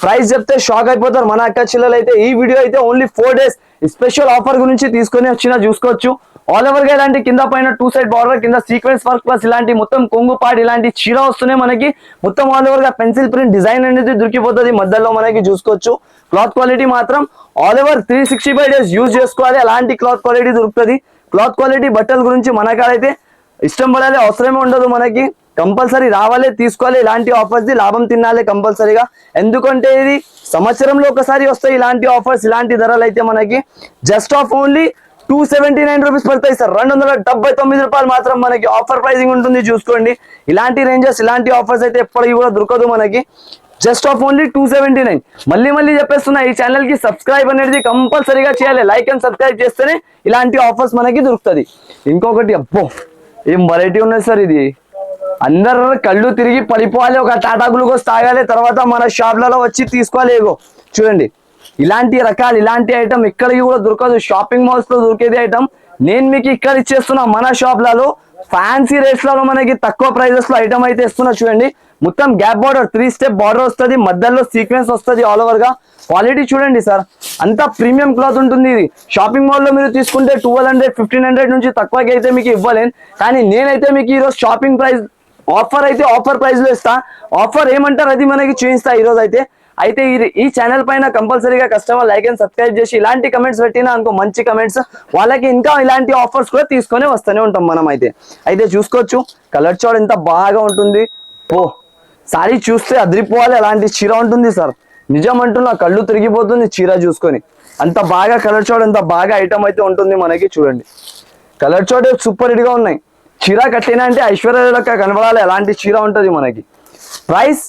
ప్రైస్ చెప్తే షాక్ అయిపోతారు. మన అక్క చిల్లలు అయితే ఈ వీడియో అయితే only four days special offer గురించి తీసుకొని వచ్చినా చూసుకోవచ్చు. ఆల్ ఓవర్గా ఇలాంటి కింద పైన టూ సైడ్ బార్డర్ కింద సీక్వెన్స్ వర్క్ ప్లస్ ఇలాంటి మొత్తం కొంగు పాడు ఇలాంటి చీర వస్తున్నాయి మనకి. మొత్తం ఆల్ ఓవర్గా పెన్సిల్ ప్రింట్ డిజైన్ అనేది దొరికిపోతుంది మధ్యలో మనకి చూసుకోవచ్చు. క్లాత్ క్వాలిటీ మాత్రం all over three sixty five days use చేసుకోవాలి. అలాంటి క్లాత్ క్వాలిటీ దొరుకుతుంది. క్లాత్ క్వాలిటీ బట్టల గురించి మనకైతే ఇష్టం పడాలి అవసరమే ఉండదు మనకి. కంపల్సరీ రావాలి తీసుకోవాలి ఇలాంటి ఆఫర్స్ది లాభం తినాలి కంపల్సరీగా. ఎందుకంటే ఇది సంవత్సరంలో ఒకసారి వస్తాయి ఇలాంటి ఆఫర్స్ ఇలాంటి ధరలు అయితే మనకి. Just of only two seventy nine rupees పడతాయి సార్. రెండు వందల డెబ్బై తొమ్మిది రూపాయలు మాత్రం మనకి ఆఫర్ ప్రైసింగ్ ఉంటుంది చూసుకోండి. ఇలాంటి రేంజెస్ ఇలాంటి ఆఫర్స్ అయితే ఎప్పటికీ కూడా దొరకదు మనకి. Just of only two seventy nine మళ్ళీ మళ్ళీ చెప్పేస్తున్నా ఈ ఛానల్కి సబ్స్క్రైబ్ అనేది కంపల్సరీగా చేయాలి. లైక్ అండ్ సబ్స్క్రైబ్ చేస్తేనే ఇలాంటి ఆఫర్స్ మనకి దొరుకుతుంది. ఇంకొకటి అబ్బో ఏం వెరైటీ ఉన్నది సార్ ఇది? అందరు కళ్ళు తిరిగి పడిపోవాలి ఒక టాటా గ్లూకోస్ తాగాలి తర్వాత మన షాప్లలో వచ్చి తీసుకోవాలి ఏగో చూడండి. ఇలాంటి రకాలు ఇలాంటి ఐటమ్ ఇక్కడికి కూడా దొరకదు. షాపింగ్ మాల్స్లో దొరికేది ఐటమ్ నేను మీకు ఇక్కడ ఇచ్చేస్తున్నా మన షాప్లలో ఫ్యాన్సీ రేట్స్లలో మనకి తక్కువ ప్రైజెస్లో ఐటమ్ అయితే ఇస్తున్నా చూడండి. మొత్తం gap border three step border వస్తుంది మధ్యలో సీక్వెన్స్ వస్తుంది ఆల్ ఓవర్గా. క్వాలిటీ చూడండి సార్ అంతా ప్రీమియం క్లాత్ ఉంటుంది ఇది. షాపింగ్ మాల్లో మీరు తీసుకుంటే ట్వెల్వ్ హండ్రెడ్ ఫిఫ్టీన్ హండ్రెడ్ నుంచి తక్కువకి అయితే మీకు ఇవ్వలేను. కానీ నేనైతే మీకు ఈరోజు షాపింగ్ ప్రైస్ ఆఫర్ అయితే ఆఫర్ ప్రైస్లో ఇస్తా. ఆఫర్ ఏమంటారు అది మనకి చూపిస్తా ఈ రోజు అయితే. అయితే ఈ- ఛానల్ పైన కంపల్సరీగా కస్టమర్ లైక్ అండ్ సబ్స్క్రైబ్ చేసి ఇలాంటి కమెంట్స్ పెట్టినా అనుకో మంచి కమెంట్స్ వాళ్ళకి ఇంకా ఇలాంటి ఆఫర్స్ కూడా తీసుకొని వస్తూనే ఉంటాం మనం అయితే. అయితే చూసుకోవచ్చు. కలర్ చోడ్ ఎంత బాగా ఉంటుంది. ఓ సారీ చూస్తే అదిరిపోవాలి. అలాంటి చీర ఉంటుంది సార్. నిజం అంటున్నా కళ్ళు తిరిగిపోతుంది చీర చూసుకొని. అంత బాగా కలర్ చోడ్ అంత బాగా ఐటమ్ అయితే ఉంటుంది మనకి చూడండి. కలర్ చోడే సూపర్ హిట్గా ఉన్నాయి. చీర కట్టినా అంటే ఐశ్వర్య లెక్క కనబడాలి అలాంటి చీర ఉంటది మనకి. ప్రైస్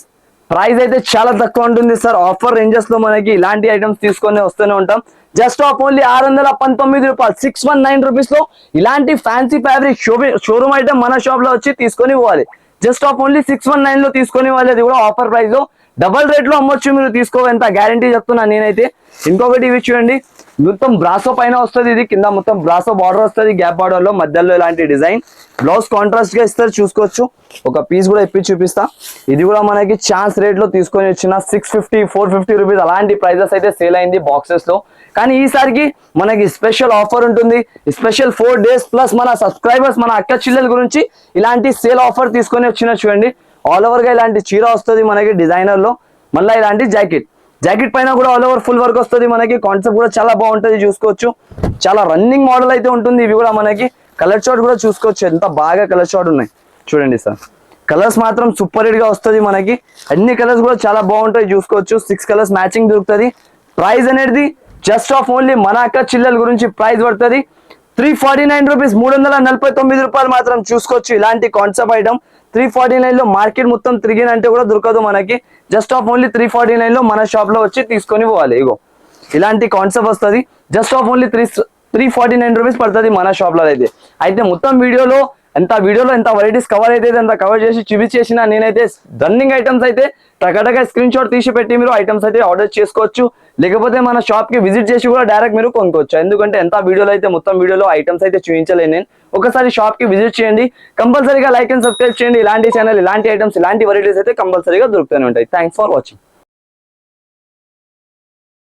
ప్రైస్ అయితే చాలా తక్కువ ఉంటుంది సార్. ఆఫర్ రేంజెస్లో మనకి ఇలాంటి ఐటమ్స్ తీసుకొని వస్తూనే ఉంటాం. జస్ట్ ఆఫ్ ఓన్లీ ఆరు వందల పంతొమ్మిది రూపాయలు. సిక్స్ వన్ నైన్ రూపీస్లో ఇలాంటి ఫ్యాన్సీ ఫ్యాబ్రిక్ షోరూమ్ ఐటమ్ మన షాప్లో వచ్చి తీసుకొని పోవాలి. Just of only six one నైన్లో తీసుకొని పోవాలి. అది కూడా ఆఫర్ ప్రైస్లో. డబల్ రేట్లో అమ్మొచ్చు మీరు తీసుకో ఎంత గ్యారంటీ చెప్తున్నా నేనైతే. ఇంకొకటి ఇవి చూడండి. మొత్తం బ్రాసో పైన వస్తుంది ఇది కింద మొత్తం బ్రాసో బార్డర్ వస్తుంది గ్యాప్ బార్డర్లో మధ్యలో ఇలాంటి డిజైన్ బ్లౌజ్ కాంట్రాస్ట్గా ఇస్తారు చూసుకోవచ్చు. ఒక పీస్ కూడా ఇప్పి చూపిస్తా. ఇది కూడా మనకి ఛాన్స్ రేట్లో తీసుకొని వచ్చిన six fifty four fifty rupees అలాంటి ప్రైజెస్ అయితే సేల్ అయింది బాక్సెస్లో. కానీ ఈసారికి మనకి స్పెషల్ ఆఫర్ ఉంటుంది. స్పెషల్ ఫోర్ డేస్ ప్లస్ మన సబ్స్క్రైబర్స్ మన అక్క చిల్లెల గురించి ఇలాంటి సేల్ ఆఫర్ తీసుకొని వచ్చిన చూడండి. ఆల్ ఓవర్గా ఇలాంటి చీర వస్తుంది మనకి డిజైనర్లో. మళ్ళీ ఇలాంటి జాకెట్ జాకెట్ పైన కూడా ఆల్ ఓవర్ ఫుల్ వర్క్ వస్తుంది మనకి. కాన్సెప్ట్ కూడా చాలా బాగుంటుంది చూసుకోవచ్చు. చాలా రన్నింగ్ మోడల్ అయితే ఉంటుంది ఇవి కూడా మనకి. కలర్ షాట్ కూడా చూసుకోవచ్చు. ఎంత బాగా కలర్ షాట్ ఉన్నాయి. చూడండి సార్. కలర్స్ మాత్రం సూపర్గా వస్తుంది మనకి. అన్ని కలర్స్ కూడా చాలా బాగుంటాయి చూసుకోవచ్చు. సిక్స్ కలర్స్ మ్యాచింగ్ దొరుకుతుంది. ప్రైస్ అనేది జస్ట్ ఆఫ్ ఓన్లీ మన అక్క చిల్లల గురించి ప్రైస్ పడుతుంది. త్రీ ఫార్టీ నైన్ రూపీస్ మూడు వందల నలభై తొమ్మిది రూపాయలు మాత్రం చూసుకోవచ్చు. ఇలాంటి కాన్సెప్ట్ ఐటమ్ త్రీ ఫార్టీ నైన్లో మార్కెట్ మొత్తం తిరిగినంటే కూడా దొరకదు మనకి. Just of only three forty నైన్లో మన షాప్లో వచ్చి తీసుకొని పోవాలి. ఇగో ఇలాంటి కాన్సెప్ట్ వస్తుంది. Just of only three three forty nine rupees పడుతుంది మన షాప్లో అయితే. అయితే మొత్తం వీడియోలో ఎంత వీడియోలో ఎంత వెరైటీస్ కవర్ అయితే ఎంత కవర్ చేసి చూపించేసిన నేనైతే రన్నింగ్ ఐటమ్స్ అయితే టగటగా స్క్రీన్ షాట్ తీసి పెట్టి మీరు ఐటమ్స్ అయితే ఆర్డర్ చేసుకోవచ్చు. లేకపోతే మన షాప్కి విజిట్ చేసి కూడా డైరెక్ట్ మీరు కొనుక్కోవచ్చు. ఎందుకంటే ఎంత వీడియోలో అయితే మొత్తం వీడియోలో ఐటమ్స్ అయితే చూపించలేను నేను. ఒకసారి షాప్కి విజిట్ చేయండి. కంపల్సరీగా లైక్ అండ్ సబ్స్క్రైబ్ చేయండి. ఇలాంటి ఛానల్ ఇలాంటి ఐటమ్స్ ఇలాంటి వెరైటీస్ అయితే కంపల్సరీగా దొరుకుతూనే ఉంటాయి. Thanks for watching